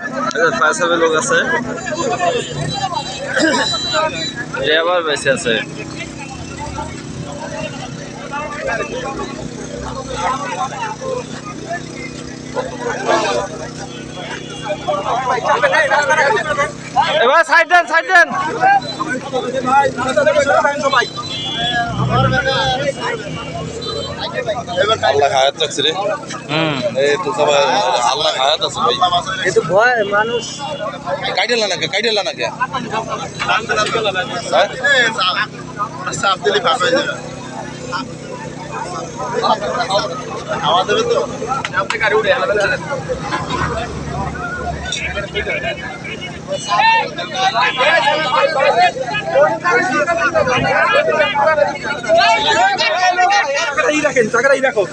Fire service লোক আছে। Driver বেশি আছে। এবার সাইড দেন সাইড দেন। আল্লাহ হায়াত রাখছে রে। হুম। এই তো সবাই আল্লাহ হায়াত আছে ভাই। কিন্তু ভয় মানুষ। কাইডেলা নাকি কাইডেলা নাকি আমাদের তো Sácala ahí la gente, sácala ahí lejos.